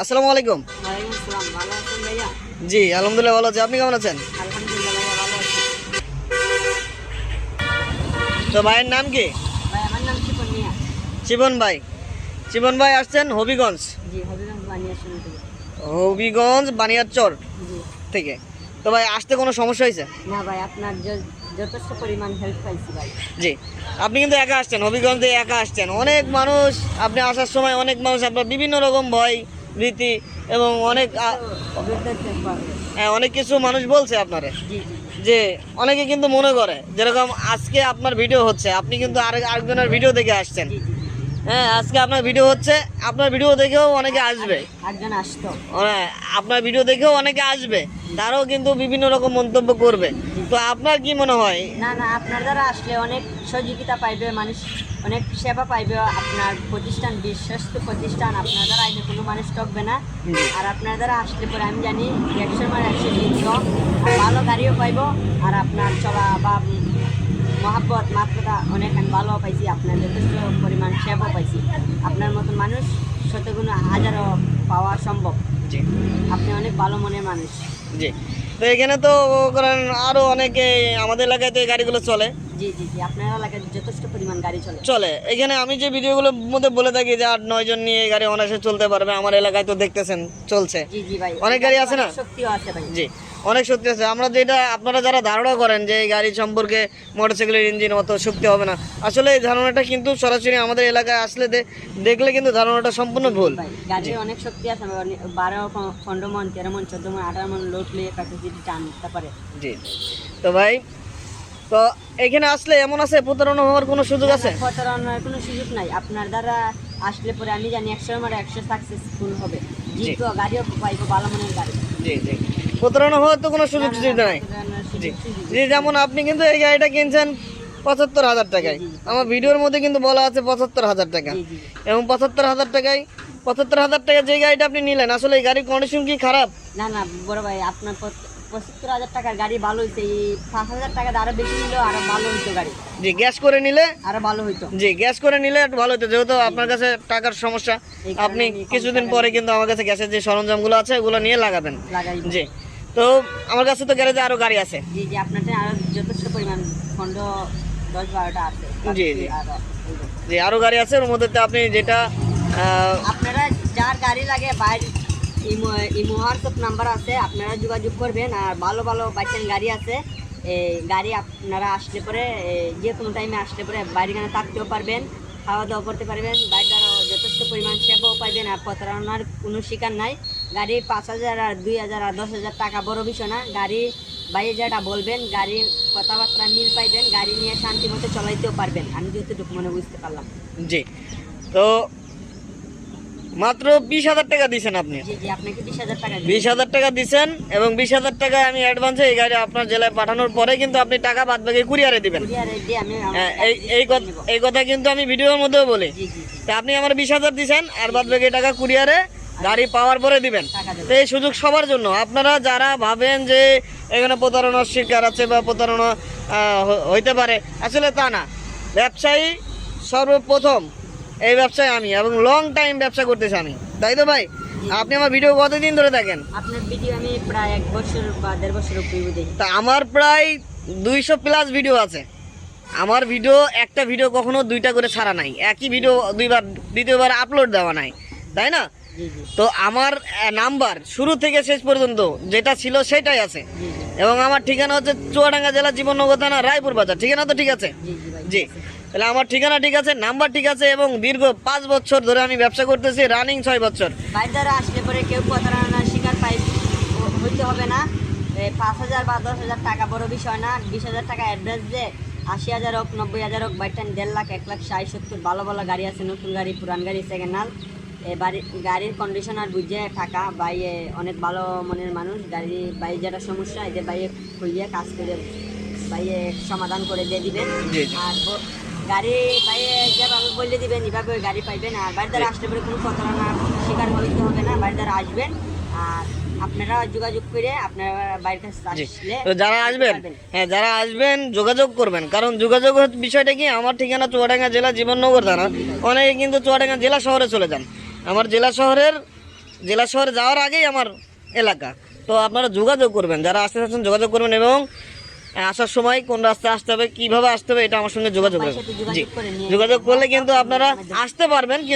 আসসালামু আলাইকুম। জি আলহামদুলিল্লাহ ভালো আছি। আপনি কেমন আছেন? তো ভাইয়ের নাম কি? জীবন ভাই। জীবন ভাই আসছেন হবিগঞ্জ? হবিগঞ্জ বানিয়ারচর থেকে। তো ভাই আসতে কোনো সমস্যা হয়েছে? না ভাই আপনার যথেষ্ট পরিমাণ হেল্প পাইছি ভাই। জি। আপনি কিন্তু একা আসছেন হবিগঞ্জ দিয়ে একা আসছেন। অনেক মানুষ আপনি আসার সময় অনেক মানুষ আপনার বিভিন্ন রকম ভয় ভীতি এবং অনেক হ্যাঁ, অনেক কিছু মানুষ বলছে আপনারে যে অনেকে কিন্তু মনে করে যেরকম আজকে আপনার ভিডিও হচ্ছে আপনি কিন্তু আরেক আরেকজনের ভিডিও দেখে আসছেন। হ্যাঁ আজকে আপনার ভিডিও হচ্ছে আপনার ভিডিও দেখেও অনেকে আসবে। হ্যাঁ, আপনার ভিডিও দেখেও অনেকে আসবে তারাও কিন্তু বিভিন্ন রকম মন্তব্য করবে। তো আপনার কি মনে হয়? না না আপনার দ্বারা আসলে অনেক সহযোগিতা পাইবে মানুষ অনেক সেবা পাইবে আপনার প্রতিষ্ঠান বিশ্বস্ত প্রতিষ্ঠান আপনার দ্বারা আইনে কোনো মানুষ ঠকবে না। আর আপনার দ্বারা আসলে পরে আমি জানি একশো মার একশো জিতব ভালো গাড়িও পাইব আর আপনার চলা বা মহাব্বত মাত্রাটা অনেক আমি ভালো পাইছি আপনার যথেষ্ট পরিমাণ সেবাও পাইছি। আপনার মতন মানুষ শতগুণ হাজারও পাওয়া সম্ভব। আপনি অনেক ভালো মনের মানুষ। জি। তো এখানে তো করেন আরও অনেকে আমাদের এলাকায় তো এই গাড়িগুলো চলে। জি জি জি আপনার এলাকায় যথেষ্ট পরিমাণ গাড়ি চলে। চলে। এখানে আমি যে ভিডিওগুলোর মধ্যে বলে থাকি যে আট নয় জন নিয়ে এই গাড়ি অনায়াসে চলতে পারবে আমার এলাকায় তো দেখতেছেন চলছে। জি জি ভাই অনেক গাড়ি আছে না? শক্তিও আছে ভাই। জি। অনেক শক্তি আছে। আমরা যেটা আপনারা যারা ধারণা করেন যে এই গাড়ি সম্পর্কে মোটরসাইকেলের ইঞ্জিন অত শক্তি হবে না আসলে এই ধারণাটা কিন্তু সরাসরি আমাদের এলাকায় আসলে দেখলে কিন্তু ধারণাটা সম্পূর্ণ ভুল। গাড়ির অনেক শক্তি আছে বারো পনেরো মন তেরো মন চোদ্দ মন আঠারো মন লোড নিয়ে ক্যাপাসিটি টানতে পারে। জি। তো ভাই তো এখানে আসলে এমন আছে প্রতারণা হওয়ার কোনো সুযোগ আছে? প্রতারণার কোনো সুযোগ নাই। আপনার দ্বারা আসলে পরে আমি জানি একশো আমার একশো সাকসেসফুল হবে। যেহেতু গাড়িও পাইবো ভালো মনের গাড়ি। জি জি। প্রতারণা হওয়ার তো কোনো সুযোগ সুবিধা নাই। জি। জি যেমন আপনি কিন্তু এই গাড়িটা কিনছেন পঁচাত্তর হাজার টাকায়। আমার ভিডিওর মধ্যে কিন্তু বলা আছে পঁচাত্তর হাজার টাকা। এবং পঁচাত্তর হাজার টাকায় পঁচাত্তর হাজার টাকা যে গাড়িটা আপনি নিলেন আসলে এই গাড়ির কন্ডিশন কি খারাপ? না না বড় ভাই আপনার পঁচাত্তর হাজার টাকার গাড়ি ভালো হয়েছে এই পাঁচ হাজার টাকা আরও বেশি নিলেও আরও ভালো হইতো গাড়ি। জি গ্যাস করে নিলে? আরও ভালো হইতো। জি গ্যাস করে নিলে একটু ভালো হতো যেহেতু আপনার কাছে টাকার সমস্যা। আপনি কিছুদিন পরে কিন্তু আমার কাছে গ্যাসের যে সরঞ্জামগুলো আছে ওগুলো নিয়ে লাগাবেন। লাগাই জি। তো আমার কাছে তো গ্যারেজে আরও গাড়ি আছে। জি জি আপনাদের আরও যথেষ্ট পরিমাণ খন্ড দশ বারোটা আছে জি, জি। জি আরও গাড়ি আছে ওর মধ্যে তো আপনি যেটা আপনারা যার গাড়ি লাগে বাইরে ইমো ইমো হোয়াটসঅ্যাপ নাম্বার আছে আপনারা যোগাযোগ করবেন আর ভালো ভালো বাইচান গাড়ি আছে এই গাড়ি আপনারা আসলে পরে যে কোনো টাইমে আসলে পরে বাইরেখানে থাকতেও পারবেন খাওয়া দাওয়া করতে পারবেন বাইরে যথেষ্ট পরিমাণ সেবাও পাইবেন আর প্রতারণার কোনো শিকার নাই। গাড়ি পাঁচ হাজার আর দুই হাজার আর দশ হাজার টাকা বড় বিষয় না। গাড়ি বাইরে যেটা বলবেন গাড়ির কথাবার্তা মিল পাইবেন গাড়ি নিয়ে শান্তি মতো চলাইতেও পারবেন। আমি যতটুকু মনে বুঝতে পারলাম। জি। তো মাত্র বিশ হাজার টাকা দিয়েছেন আপনি? বিশ হাজার টাকা দিচ্ছেন এবং বিশ হাজার টাকা আমি অ্যাডভান্সে এই গাড়ি আপনার জেলায় পাঠানোর পরে কিন্তু আপনি টাকা বাদ বাকি কুরিয়ারে দিবেন হ্যাঁ, এই এই কথা এই কথা কিন্তু আমি ভিডিওর মধ্যেও বলি। আপনি আমার বিশ হাজার দিচ্ছেন আর বাদ বাকি টাকা কুরিয়ারে গাড়ি পাওয়ার পরে দিবেন। তো এই সুযোগ সবার জন্য। আপনারা যারা ভাবেন যে এখানে প্রতারণার শিকার আছে বা প্রতারণা হইতে পারে আসলে তা না। ব্যবসায়ী সর্বপ্রথম এই ব্যবসায় আমি এবং লং টাইম ব্যবসা করতেছি আমি। তাই তো ভাই? আপনি আমার ভিডিও কতদিন ধরে দেখেন? আপনার ভিডিও আমি প্রায় এক বছর বা দেড় বছর দেখি। তা আমার প্রায় দুইশো প্লাস ভিডিও আছে। আমার ভিডিও একটা ভিডিও কখনো দুইটা করে ছাড়া নাই। একই ভিডিও দুইবার দ্বিতীয়বার আপলোড দেওয়া নাই। তাই না? তো আমার নাম্বার শুরু থেকে শেষ পর্যন্ত যেটা ছিল সেটাই আছে। এবং আমার ঠিকানা হচ্ছে চুয়াডাঙ্গা জেলা জীবননগর থানা রায়পুর বাজার। ঠিকানা তো ঠিক আছে? জি তাহলে আমার ঠিকানা ঠিক আছে নাম্বার ঠিক আছে এবং দীর্ঘ পাঁচ বছর ধরে আমি ব্যবসা করতেছি রানিং ছয় বছর। বাইর দ্বারা আসলে পরে কেউ প্রতারণার শিকার পাই হইতে হবে না। পাঁচ হাজার বা দশ হাজার টাকা বড় বিষয় না। বিশ হাজার টাকা অ্যাড্রেস দিয়ে আশি হাজার হোক নব্বই হাজার হোক বাইটান দেড় লাখ এক লাখ ষাট সত্তর ভালো ভালো গাড়ি আছে নতুন গাড়ি পুরান গাড়ি সেকেন্ড হ্যান্ড বাড়ি গাড়ির কন্ডিশন আর বুঝে টাকা বাইয়ে অনেক ভালো মনের মানুষ গাড়ি বাইরে যেটা সমস্যা এদের বাইরে খুইয়ে কাজ করে বাইয়ে সমাধান করে দিয়ে দিবেন। আর গাড়ি বাইরে যেভাবে বলে দিবেন এভাবে ওই গাড়ি পাইবেন আর বাড়ি দ্বারা আসলে পরে কোনো প্রতারণার শিকার হইতে হবে না বাড়ি দ্বারা আসবেন। আর আপনারা যোগাযোগ করে আপনারা বাড়ির কাছে আসলে যারা আসবেন হ্যাঁ যারা আসবেন যোগাযোগ করবেন। কারণ যোগাযোগ বিষয়টা কি আমার ঠিকানা চুয়াডাঙ্গা জেলা জীবননগর থানা। অনেকে কিন্তু চুয়াডাঙ্গা জেলা শহরে চলে যান। আমার জেলা শহরের জেলা শহরে যাওয়ার আগেই আমার এলাকা। তো আপনারা যোগাযোগ করবেন যারা আসতে চাচ্ছেন যোগাযোগ করবেন এবং আসার সময় কোন রাস্তায় আসতে হবে কীভাবে আসতে হবে এটা আমার সঙ্গে যোগাযোগ করবেন। জি। যোগাযোগ করলে কিন্তু আপনারা আসতে পারবেন কিন্তু